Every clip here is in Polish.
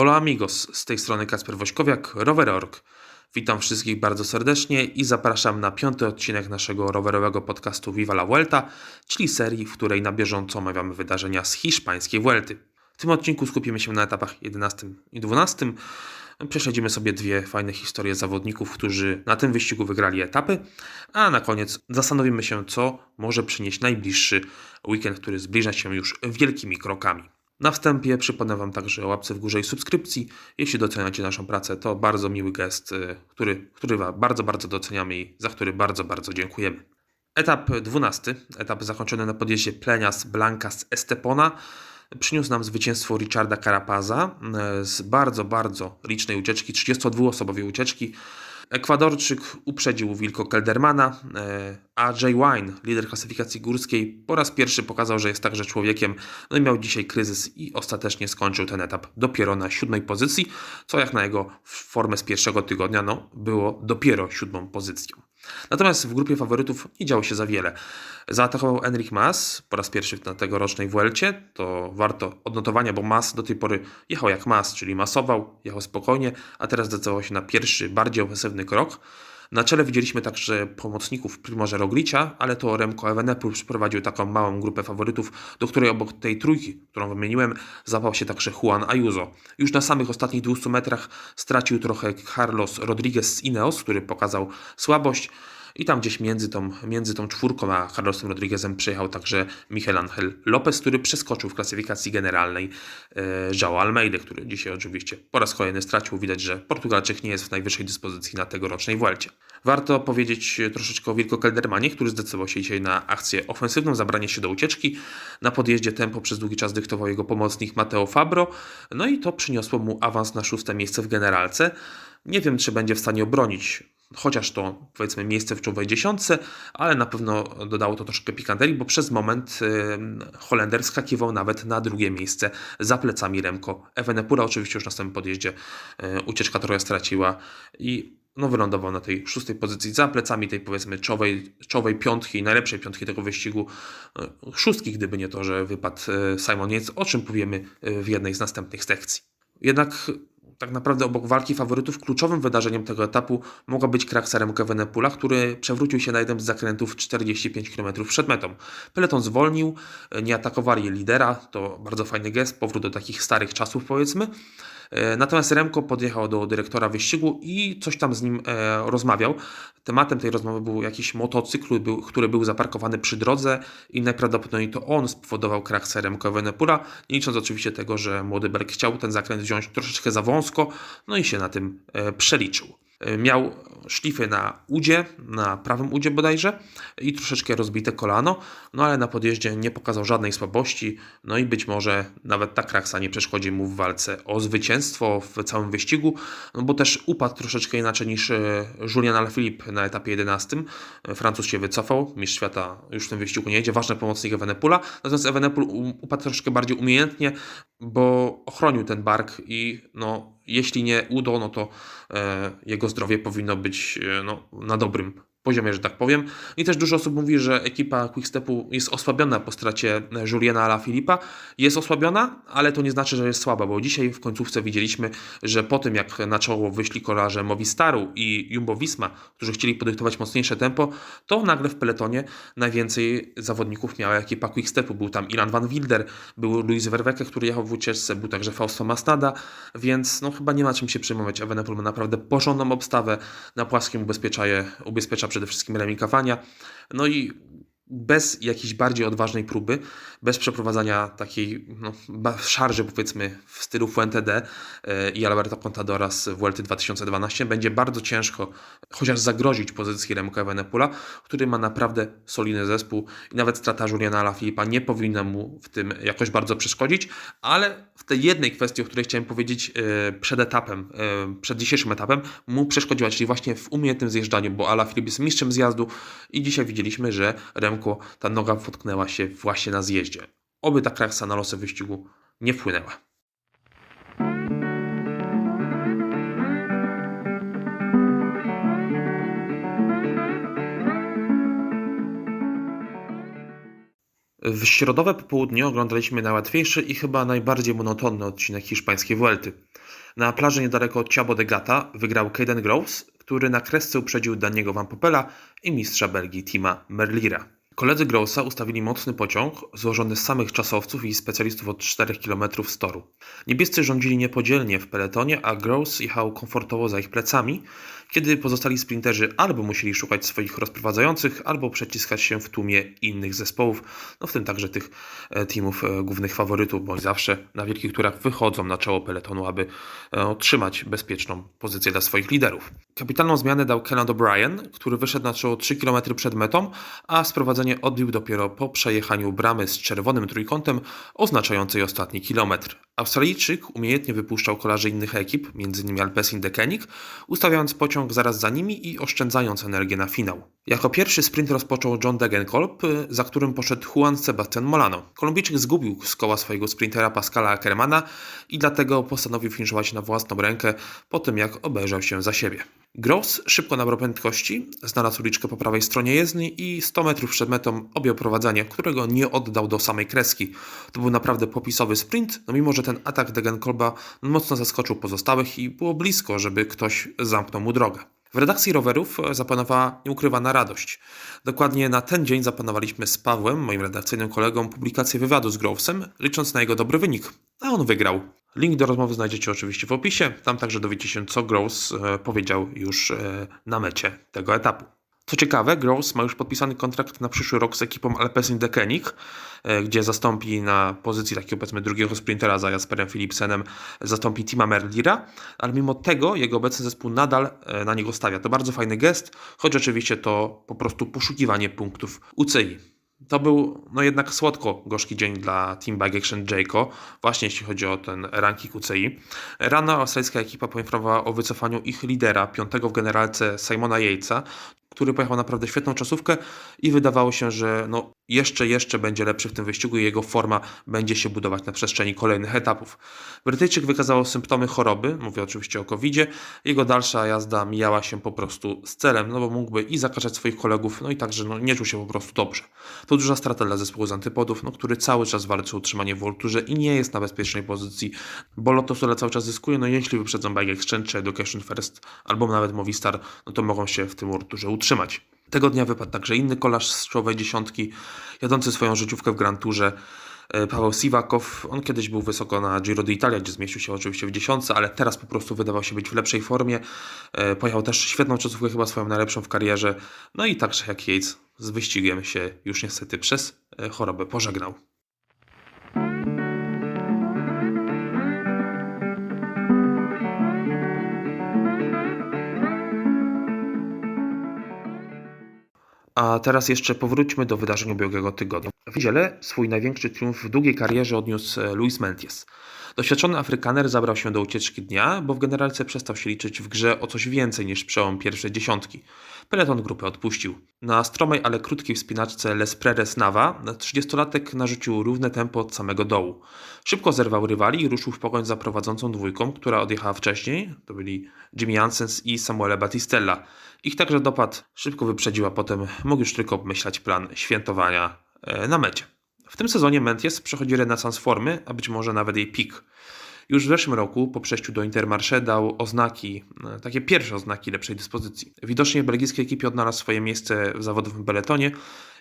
Hola amigos, z tej strony Kasper Wośkowiak, Rower.org. Witam wszystkich bardzo serdecznie i zapraszam na piąty odcinek naszego rowerowego podcastu Viva la Vuelta, czyli serii, w której na bieżąco omawiamy wydarzenia z hiszpańskiej Vuelty. W tym odcinku skupimy się na etapach 11 i 12. Prześledzimy sobie dwie fajne historie zawodników, którzy na tym wyścigu wygrali etapy, a na koniec zastanowimy się, co może przynieść najbliższy weekend, który zbliża się już wielkimi krokami. Na wstępie przypomnę Wam także o łapce w górze i subskrypcji. Jeśli doceniacie naszą pracę, to bardzo miły gest, y, który, który bardzo, bardzo doceniamy i za który bardzo, bardzo dziękujemy. Etap 12, etap zakończony na podjeździe Plenias Blancas Estepona, przyniósł nam zwycięstwo Richarda Carapaza y, z bardzo, bardzo licznej ucieczki, 32-osobowej ucieczki. Ekwadorczyk uprzedził Wilko Keldermana, e, a Jay Wine, lider klasyfikacji górskiej, po raz pierwszy pokazał, że jest także człowiekiem. No i miał dzisiaj kryzys i ostatecznie skończył ten etap dopiero na siódmej pozycji, co jak na jego formę z pierwszego tygodnia no, było dopiero siódmą pozycją. Natomiast w grupie faworytów nie działo się za wiele. Zaatakował Enric Mas po raz pierwszy na tegorocznej Vuelcie. To warto odnotowania, bo Mas do tej pory jechał jak Mas, czyli masował, jechał spokojnie, a teraz zdecydował się na pierwszy, bardziej ofensywny krok. Na czele widzieliśmy także pomocników Primoza Roglicia, ale to Remco Evenepoel przeprowadził taką małą grupę faworytów, do której obok tej trójki, którą wymieniłem, zapał się także Juan Ayuso. Już na samych ostatnich 200 metrach stracił trochę Carlos Rodriguez z Ineos, który pokazał słabość. I tam gdzieś między tą, między tą czwórką a Carlosem Rodriguezem przyjechał także Miguel Angel Lopez, który przeskoczył w klasyfikacji generalnej e, João Almeida, który dzisiaj oczywiście po raz kolejny stracił. Widać, że Portugalczyk nie jest w najwyższej dyspozycji na tegorocznej Vuelcie. Warto powiedzieć troszeczkę o Wilko Keldermanie, który zdecydował się dzisiaj na akcję ofensywną, zabranie się do ucieczki. Na podjeździe tempo przez długi czas dyktował jego pomocnik Mateo Fabro, no i to przyniosło mu awans na szóste miejsce w generalce. Nie wiem, czy będzie w stanie obronić chociaż to powiedzmy miejsce w czołowej dziesiątce, ale na pewno dodało to troszkę pikanterii, bo przez moment Holender skakiwał nawet na drugie miejsce za plecami Remko Evenepoela. Oczywiście już na samym podjeździe y, ucieczka trochę straciła i no, wylądował na tej szóstej pozycji za plecami tej powiedzmy czołowej, czołowej piątki, najlepszej piątki tego wyścigu. Y, szóstki, gdyby nie to, że wypadł y, Simon Yates, o czym powiemy w jednej z następnych sekcji. Jednak tak naprawdę obok walki faworytów kluczowym wydarzeniem tego etapu mogła być Remco Evenepoela, który przewrócił się na jeden z zakrętów 45 km przed metą. Peleton zwolnił, nie atakowali lidera, to bardzo fajny gest, powrót do takich starych czasów powiedzmy. E, natomiast Remko podjechał do dyrektora wyścigu i coś tam z nim e, rozmawiał. Tematem tej rozmowy był jakiś motocykl, który był zaparkowany przy drodze i najprawdopodobniej to on spowodował kraksę Remco Evenepoela, nie licząc oczywiście tego, że młody Berg chciał ten zakręt wziąć troszeczkę za wąsko, no i się na tym e, przeliczył. E, miał szlify na udzie, na prawym udzie bodajże i troszeczkę rozbite kolano, no ale na podjeździe nie pokazał żadnej słabości, no i być może nawet ta kraksa nie przeszkodzi mu w walce o zwycięstwo w całym wyścigu, no bo też upadł troszeczkę inaczej niż e, Julian Alaphilippe na etapie 11. E, Francuz się wycofał, mistrz świata już w tym wyścigu nie jedzie, ważny pomocnik Evenepula, natomiast Evenepul upadł troszeczkę bardziej umiejętnie, bo ochronił ten bark i no jeśli nie udo, no to e, jego zdrowie powinno być e, no, na dobrym poziomie, że tak powiem. I też dużo osób mówi, że ekipa Quickstepu jest osłabiona po stracie Juliana Ala Filipa. Jest osłabiona, ale to nie znaczy, że jest słaba, bo dzisiaj w końcówce widzieliśmy, że po tym jak na czoło wyszli kolarze Movistaru i Jumbo Visma, którzy chcieli podyktować mocniejsze tempo, to nagle w peletonie najwięcej zawodników miała ekipa Quickstepu. Był tam Ilan Van Wilder, był Luis Verweke, który jechał w ucieczce, był także Fausto Masnada, więc no chyba nie ma czym się przejmować. Evenepoel ma naprawdę porządną obstawę, na płaskim ubezpiecza, ubezpiecza przede wszystkim remikowania. No i bez jakiejś bardziej odważnej próby, bez przeprowadzania takiej no, szarży powiedzmy w stylu Fuente e, i Alberto Contadora z Vuelty 2012 będzie bardzo ciężko chociaż zagrozić pozycji Remco Evenepoela, który ma naprawdę solidny zespół i nawet strata Juliana Alaphilippa nie powinna mu w tym jakoś bardzo przeszkodzić, ale w tej jednej kwestii, o której chciałem powiedzieć e, przed etapem, e, przed dzisiejszym etapem, mu przeszkodziła, czyli właśnie w umiejętnym zjeżdżaniu, bo Alaphilipp jest mistrzem zjazdu i dzisiaj widzieliśmy, że Remco ta noga potknęła się właśnie na zjeździe. Oby ta kraksa na losy wyścigu nie wpłynęła. W środowe popołudnie oglądaliśmy najłatwiejszy i chyba najbardziej monotonny odcinek hiszpańskiej Vuelty. Na plaży niedaleko Ciabo de Gata wygrał Caden Groves, który na kresce uprzedził Daniego Van Popela i mistrza Belgii Tima Merlira. Koledzy Growsa ustawili mocny pociąg, złożony z samych czasowców i specjalistów od 4 km z toru. Niebiescy rządzili niepodzielnie w peletonie, a Gross jechał komfortowo za ich plecami, kiedy pozostali sprinterzy albo musieli szukać swoich rozprowadzających, albo przeciskać się w tłumie innych zespołów, no w tym także tych e, teamów e, głównych faworytów, bądź zawsze na wielkich turach wychodzą na czoło peletonu, aby e, otrzymać bezpieczną pozycję dla swoich liderów. Kapitalną zmianę dał Kenan O'Brien, który wyszedł na czoło 3 km przed metą, a sprowadzenie odbił dopiero po przejechaniu bramy z czerwonym trójkątem oznaczającej ostatni kilometr. Australijczyk umiejętnie wypuszczał kolarzy innych ekip, m.in. Alpecin Dekenik, ustawiając pociąg zaraz za nimi i oszczędzając energię na finał. Jako pierwszy sprint rozpoczął John Degenkolb, za którym poszedł Juan Sebastian Molano. Kolumbijczyk zgubił z koła swojego sprintera Pascala Ackermana i dlatego postanowił finiszować na własną rękę po tym, jak obejrzał się za siebie. Gross szybko nabrał prędkości, znalazł uliczkę po prawej stronie jezdni i 100 metrów przed metą objął prowadzenie, którego nie oddał do samej kreski. To był naprawdę popisowy sprint, no mimo że ten atak Degenkolba mocno zaskoczył pozostałych i było blisko, żeby ktoś zamknął mu drogę. W redakcji rowerów zapanowała nieukrywana radość. Dokładnie na ten dzień zaplanowaliśmy z Pawłem, moim redakcyjnym kolegą, publikację wywiadu z Grovesem, licząc na jego dobry wynik. A on wygrał. Link do rozmowy znajdziecie oczywiście w opisie. Tam także dowiecie się, co Groves e, powiedział już e, na mecie tego etapu. Co ciekawe, Gross ma już podpisany kontrakt na przyszły rok z ekipą Alpecin Deceuninck, e, gdzie zastąpi na pozycji takiego powiedzmy drugiego sprintera za Jasperem Philipsenem, zastąpi Tima Merlira, ale mimo tego jego obecny zespół nadal na niego stawia. To bardzo fajny gest, choć oczywiście to po prostu poszukiwanie punktów UCI. To był no jednak słodko-gorzki dzień dla Team Bike Action Jayco, właśnie jeśli chodzi o ten ranking UCI. Rano australijska ekipa poinformowała o wycofaniu ich lidera, piątego w generalce Simona Yatesa, który pojechał naprawdę świetną czasówkę i wydawało się, że no, jeszcze, jeszcze będzie lepszy w tym wyścigu i jego forma będzie się budować na przestrzeni kolejnych etapów. Brytyjczyk wykazał symptomy choroby, mówię oczywiście o covid Jego dalsza jazda mijała się po prostu z celem, no bo mógłby i zakażać swoich kolegów, no i także no, nie czuł się po prostu dobrze. To duża strata dla zespołu z antypodów, no, który cały czas walczy o utrzymanie w Volturze i nie jest na bezpiecznej pozycji, bo Lotto cały czas zyskuje, no jeśli wyprzedzą Bike Exchange czy Education First albo nawet Movistar, no to mogą się w tym Volturze utrzymać. Tego dnia wypadł także inny kolarz z czołowej dziesiątki, jadący swoją życiówkę w Grand Tourze. E, Paweł Siwakow, on kiedyś był wysoko na Giro d'Italia, gdzie zmieścił się oczywiście w dziesiątce, ale teraz po prostu wydawał się być w lepszej formie. E, pojechał też świetną czasówkę, chyba swoją najlepszą w karierze. No i także jak Yates z wyścigiem się już niestety przez e, chorobę pożegnał. A teraz jeszcze powróćmy do wydarzeń ubiegłego tygodnia. W niedzielę swój największy triumf w długiej karierze odniósł e, Luis Menties. Doświadczony Afrykaner zabrał się do ucieczki dnia, bo w generalce przestał się liczyć w grze o coś więcej niż przełom pierwszej dziesiątki. Peleton grupę odpuścił. Na stromej, ale krótkiej wspinaczce Les Preres Nava 30-latek narzucił równe tempo od samego dołu. Szybko zerwał rywali i ruszył w pogoń za prowadzącą dwójką, która odjechała wcześniej. To byli Jimmy Jansens i Samuele Battistella. Ich także dopadł szybko wyprzedził, a potem mógł już tylko obmyślać plan świętowania na mecie. W tym sezonie Menties przechodzi renesans formy, a być może nawet jej pik. Już w zeszłym roku, po przejściu do Intermarché, dał oznaki, e, takie pierwsze oznaki lepszej dyspozycji. Widocznie belgijskiej ekipie odnalazł swoje miejsce w zawodowym peletonie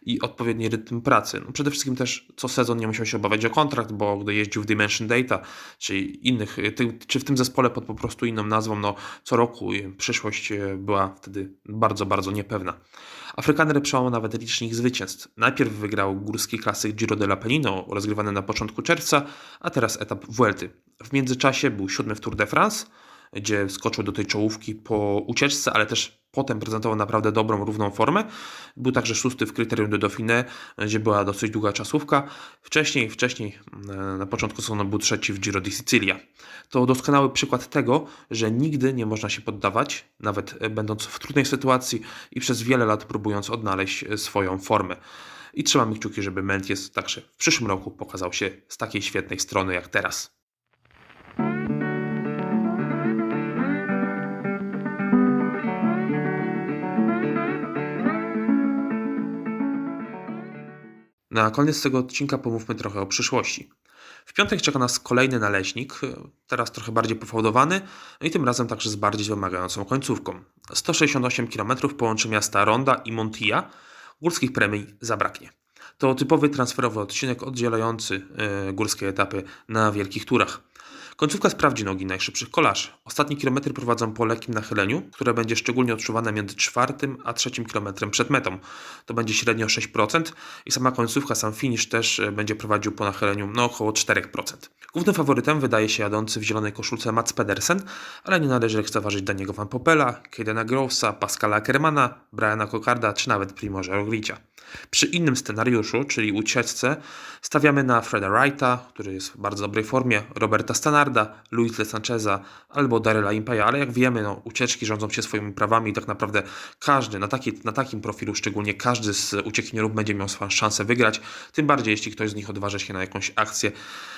i odpowiedni rytm pracy. No przede wszystkim też co sezon nie musiał się obawiać o kontrakt, bo gdy jeździł w Dimension Data, czy innych, czy w tym zespole pod po prostu inną nazwą, no co roku przyszłość e, była wtedy bardzo, bardzo niepewna. Afrykaner przełamał nawet licznik zwycięstw. Najpierw wygrał górski klasyk Giro dell'Appennino, rozgrywany na początku czerwca, a teraz etap Vuelty. W międzyczasie był siódmy w Tour de France, gdzie skoczył do tej czołówki po ucieczce, ale też potem prezentował naprawdę dobrą, równą formę. Był także szósty w kryterium de Dauphiné, gdzie była dosyć długa czasówka. Wcześniej, wcześniej e, na początku sezonu był trzeci w Giro di Sicilia. To doskonały przykład tego, że nigdy nie można się poddawać, nawet będąc w trudnej sytuacji i przez wiele lat próbując odnaleźć swoją formę. I trzymamy kciuki, żeby Menties także w przyszłym roku pokazał się z takiej świetnej strony jak teraz. Na koniec tego odcinka pomówmy trochę o przyszłości. W piątek czeka nas kolejny naleśnik, teraz trochę bardziej pofałdowany, no i tym razem także z bardziej wymagającą końcówką. 168 km połączy miasta Ronda i Montilla, górskich premii zabraknie. To typowy transferowy odcinek oddzielający e, górskie etapy na wielkich turach. Końcówka sprawdzi nogi najszybszych kolarzy. Ostatnie kilometry prowadzą po lekkim nachyleniu, które będzie szczególnie odczuwane między czwartym a trzecim kilometrem przed metą. To będzie średnio 6% i sama końcówka, sam finish też e, będzie prowadził po nachyleniu no około 4%. Głównym faworytem wydaje się jadący w zielonej koszulce Mats Pedersen, ale nie należy lekceważyć Daniego Van Popela, Kaydena Grovesa, Pascala Ackermana, Briana Kokarda czy nawet Primoza Roglicia. Przy innym scenariuszu, czyli ucieczce, stawiamy na Freda Wrighta, który jest w bardzo dobrej formie, Roberta Stanarda, Luis Le Sancheza albo Daryla Impaya, ale jak wiemy, no, ucieczki rządzą się swoimi prawami i tak naprawdę każdy, na, taki, na takim profilu szczególnie każdy z uciekinierów będzie miał szansę wygrać, tym bardziej jeśli ktoś z nich odważy się na jakąś akcję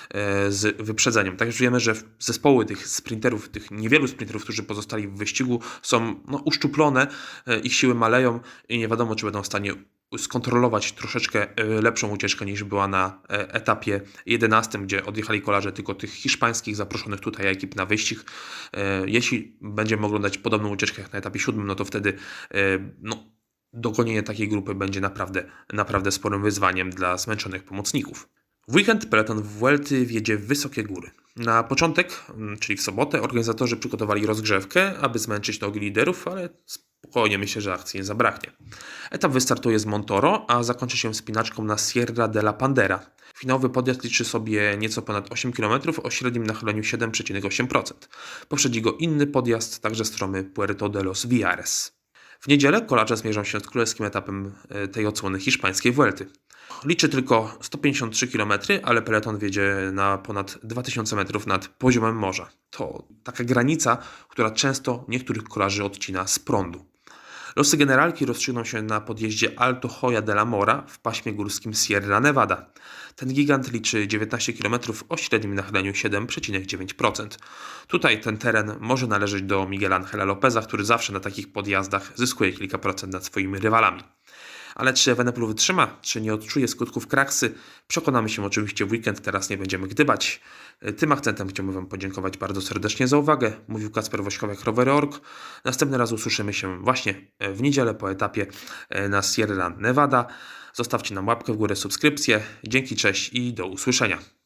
e, z wyprzedzeniem. Tak już wiemy, że zespoły tych sprinterów, tych niewielu sprinterów, którzy pozostali w wyścigu są no, uszczuplone, e, ich siły maleją i nie wiadomo, czy będą w stanie skontrolować troszeczkę e, lepszą ucieczkę niż była na e, etapie 11, gdzie odjechali kolarze tylko tych hiszpańskich zaproszonych tutaj ekip na wyścig. Jeśli będziemy oglądać podobną ucieczkę jak na etapie 7, no to wtedy no, dogonienie takiej grupy będzie naprawdę, naprawdę sporym wyzwaniem dla zmęczonych pomocników. W weekend peleton w Vuelty wjedzie w wysokie góry. Na początek, czyli w sobotę, organizatorzy przygotowali rozgrzewkę, aby zmęczyć nogi liderów, ale spokojnie myślę, że akcji nie zabraknie. Etap wystartuje z Montoro, a zakończy się wspinaczką na Sierra de la Pandera. Finałowy podjazd liczy sobie nieco ponad 8 km o średnim nachyleniu 7,8%. Poprzedzi go inny podjazd, także stromy Puerto de los Viares. W niedzielę kolarze zmierzą się z królewskim etapem e, tej odsłony hiszpańskiej Vuelty. Liczy tylko 153 km, ale peleton wiedzie na ponad 2000 metrów nad poziomem morza. To taka granica, która często niektórych kolarzy odcina z prądu. Losy generalki rozstrzygną się na podjeździe Alto Hoya de la Mora w paśmie górskim Sierra Nevada. Ten gigant liczy 19 km o średnim nachyleniu 7,9%. Tutaj ten teren może należeć do Miguel Angela Lopeza, który zawsze na takich podjazdach zyskuje kilka procent nad swoimi rywalami. Ale czy Evenepoel wytrzyma, czy nie odczuje skutków kraksy, przekonamy się oczywiście w weekend, teraz nie będziemy gdybać. Tym akcentem chciałbym Wam podziękować bardzo serdecznie za uwagę. Mówił Kasper Wośkowiak, Rowery.org. Następny raz usłyszymy się właśnie w niedzielę po etapie na Sierra Nevada. Zostawcie nam łapkę w górę, subskrypcję. Dzięki, cześć i do usłyszenia.